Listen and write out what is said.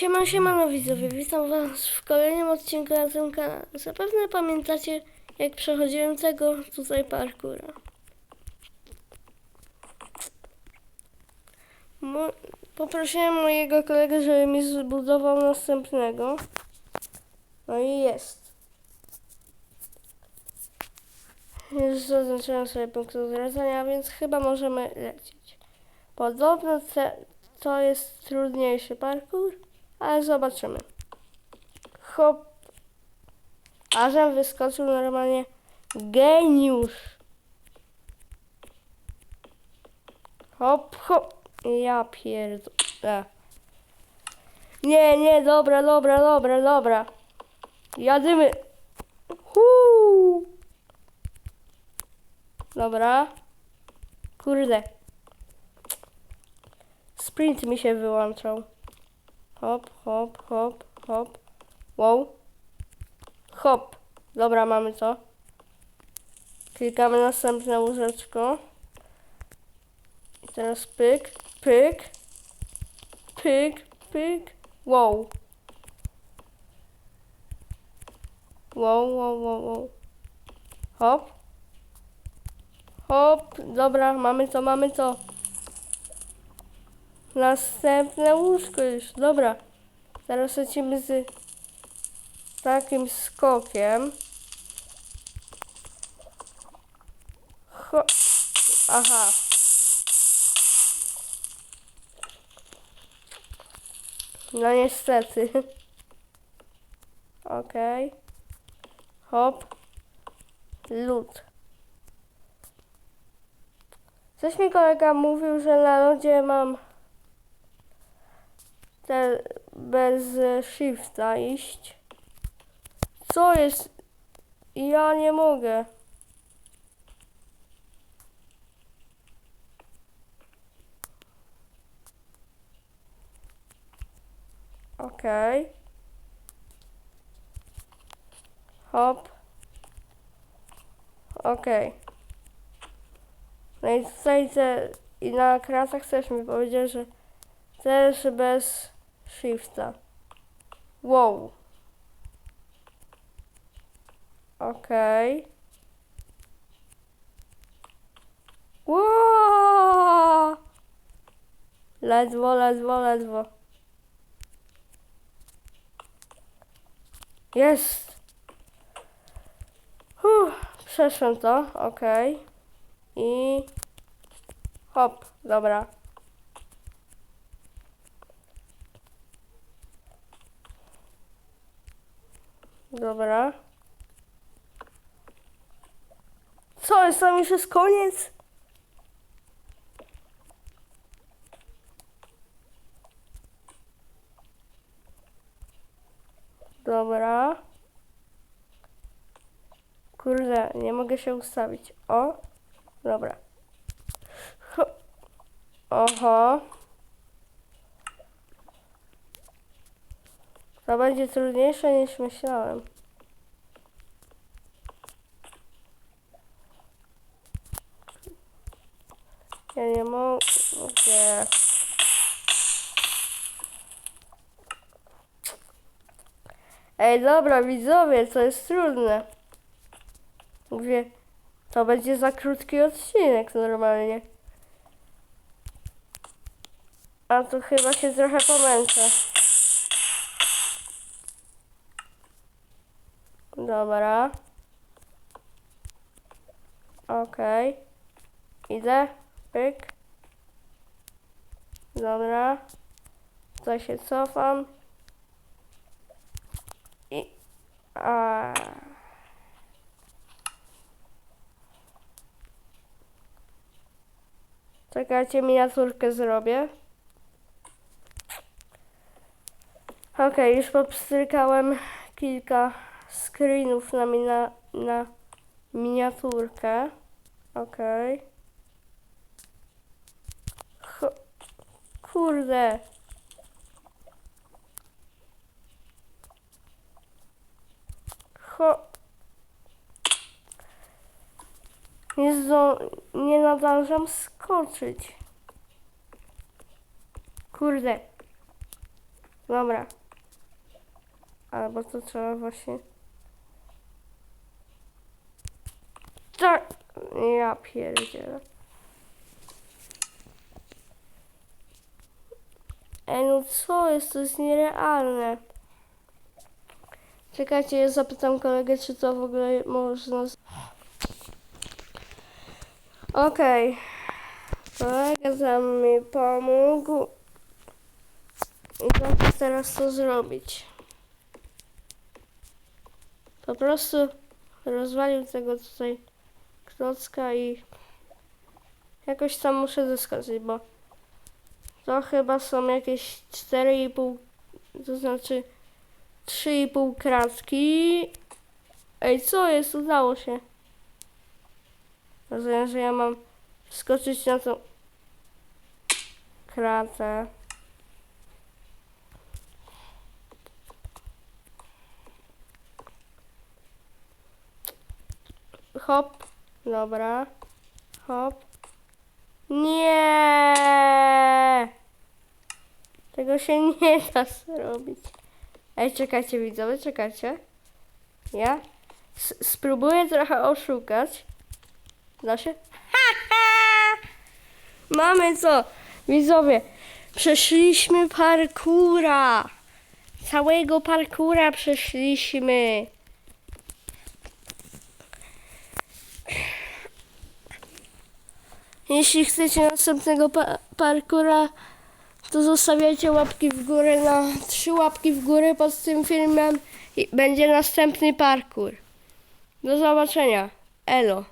Siema, siemano widzowie, witam was w kolejnym odcinku na tym kanale. Zapewne pamiętacie, jak przechodziłem tego tutaj parkura. Mo- poprosiłem mojego kolegę, żeby mi zbudował następnego. No i jest. Już zaznaczyłem sobie punkt odwracania, więc chyba możemy lecieć. Podobno to jest trudniejszy parkour, ale zobaczymy. Hop. Ażem wyskoczył normalnie geniusz. Hop, hop. Ja pierdolę. Nie, nie, dobra, dobra, dobra, dobra. Jadymy. Huu. Dobra. Kurde. Sprint mi się wyłączał. Hop, hop, hop, hop. Wow. Hop. Dobra, mamy to. Klikamy następne łóżeczko. I teraz pyk, pyk, pyk, pyk. Wow. Wow, wow, wow, wow. Hop. Hop. Dobra, mamy to, mamy to. Następne łóżko już. Dobra. Teraz lecimy z takim skokiem. Ho Aha. No niestety. Okej. Hop. Lód. Coś mi kolega mówił, że na lodzie mam bez shifta iść. Co jest? Ja nie mogę. Okej. Hop. Okej. No i tutaj te, i na kratach też mi powiedział, że też bez shifta. Wow. Okej. Wow. Ledwo, ledwo, ledwo. Jest. Przeszłem to, okej. I hop, dobra. Dobra. Co, jest tam już jest koniec? Dobra. Kurde, nie mogę się ustawić. O, dobra. Ho. Oho. To będzie trudniejsze niż myślałem. Ja nie mogę. Ej, dobra, widzowie, to jest trudne. Mówię, to będzie za krótki odcinek normalnie. A tu chyba się trochę pomęczę. Dobra. Okej. Idę. Pyk. Dobra. Tutaj się cofam. I... A... Czekajcie, miniaturkę zrobię. Okej, już popstrykałem kilka screenów na, mina, na miniaturkę. Okej. Cho- Kurde. Cho... Nie, zdo- nie nadążam skoczyć. Kurde. Dobra. Albo to trzeba właśnie... Tak! Ja pierdzielę. Ej, no co jest? To jest nierealne. Czekajcie, ja zapytam kolegę, czy to w ogóle można... Okej. Kolega tam mi pomógł. I jak teraz to zrobić? Po prostu rozwalił tego tutaj klocka i jakoś tam muszę zeskoczyć, bo to chyba są jakieś 4,5, to znaczy 3,5 kratki. Ej, co jest? Udało się. Rozumiem, że ja mam skoczyć na tą kratę. Hop. Dobra. Hop. Nie! Tego się nie da zrobić. Ej, czekajcie widzowie, czekajcie. Ja spróbuję trochę oszukać. Da się? Mamy co? Widzowie, przeszliśmy parkura. Całego parkura przeszliśmy. Jeśli chcecie następnego pa- parkura, to zostawiajcie łapki w górę na trzy łapki w górę pod tym filmem i będzie następny parkur. Do zobaczenia. Elo.